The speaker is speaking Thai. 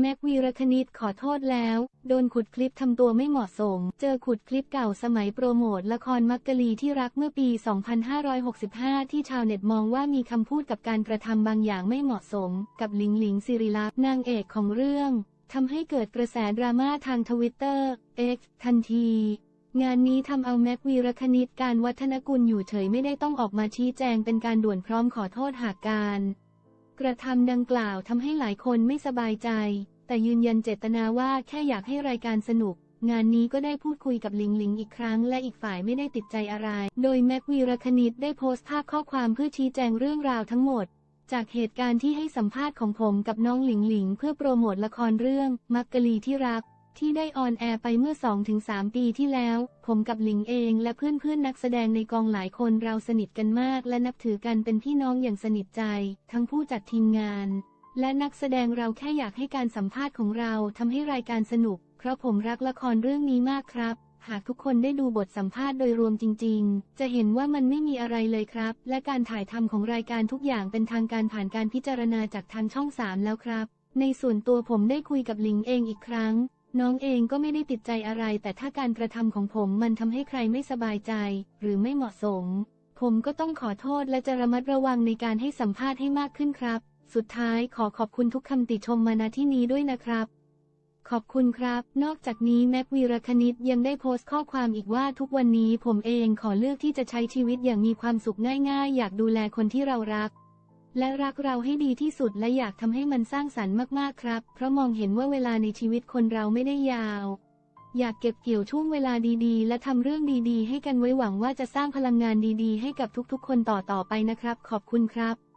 แม็กวีรคณิตขอโทษแล้ว โดนขุดคลิปทำตัวไม่เหมาะสม เจอขุดคลิปเก่าสมัยโปรโมทละครมักกะลีที่รักเมื่อปี 2565 ที่ชาวเน็ตมองว่ามีคำพูดกับการกระทำบางอย่างไม่เหมาะสม กับหลิงหลิงสิริลักษณ์นางเอกของเรื่องทำให้เกิดกระแสดราม่าทางทวิตเตอร์ X ทันที งานนี้ทำเอาแม็กวีรคณิตการวัฒนกุลอยู่เฉยไม่ได้ต้องออกมาชี้แจงเป็นการด่วนพร้อมขอโทษหากการ กระทำดังกล่าวทำให้หลายคนไม่สบายใจ แต่ยืนยันเจตนาว่าแค่อยากให้รายการสนุก งานนี้ก็ได้พูดคุยกับหลิงหลิงอีกครั้ง และอีกฝ่ายไม่ได้ติดใจอะไร โดยแม็กวีรคณิตได้โพสต์ภาพข้อความเพื่อชี้แจงเรื่องราวทั้งหมด จากเหตุการณ์ที่ให้สัมภาษณ์ของผมกับน้องหลิงหลิง เพื่อโปรโมทละครเรื่องมักกะลีที่รัก ที่ได้ออนแอร์ไปเมื่อ 2-3 ปีที่แล้ว ผมกับหลิงเองและเพื่อนๆ นักแสดงในกองหลายคนเราสนิทกันมากและนับถือกันเป็นพี่น้องอย่างสนิทใจ ทั้งผู้จัดทีมงาน และนักแสดงเราแค่อยากให้การสัมภาษณ์ของเราทำให้รายการสนุก เพราะผมรักละครเรื่องนี้มากครับ หากทุกคนได้ดูบทสัมภาษณ์โดยรวมจริง ๆ จะเห็นว่ามันไม่มีอะไรเลยครับ และการถ่ายทำของรายการทุกอย่างเป็นทางการผ่านการพิจารณาจากทางช่อง 3 แล้วครับ ในส่วนตัวผมได้คุยกับหลิงเองอีกครั้ง น้องเองก็ไม่ได้ติดใจอะไร แต่ถ้าการกระทำของผมมันทำให้ใครไม่สบายใจ หรือไม่เหมาะสม ผมก็ต้องขอโทษและจะระมัดระวังในการให้สัมภาษณ์ให้มากขึ้นครับ สุดท้ายขอขอบคุณทุกคำติชมมาณที่นี้ด้วยนะครับ ขอบคุณครับ นอกจากนี้แม็กวีรคณิตยังได้โพสต์ข้อความอีกว่าทุกวันนี้ผมเองขอเลือกที่จะใช้ชีวิตอย่างมีความสุขง่าย ๆ อยากดูแลคนที่เรารัก และรักเราให้ดีที่สุดและอยากทำให้มันสร้างสรรค์มากๆครับ เพราะมองเห็นว่าเวลาในชีวิตคนเราไม่ได้ยาว อยากเก็บเกี่ยวช่วงเวลาดีๆ และทำเรื่องดีๆ ให้กันไว้หวังว่าจะสร้างพลังงานดีๆ ให้กับทุกๆ คนต่อๆไปนะครับ ขอบคุณครับ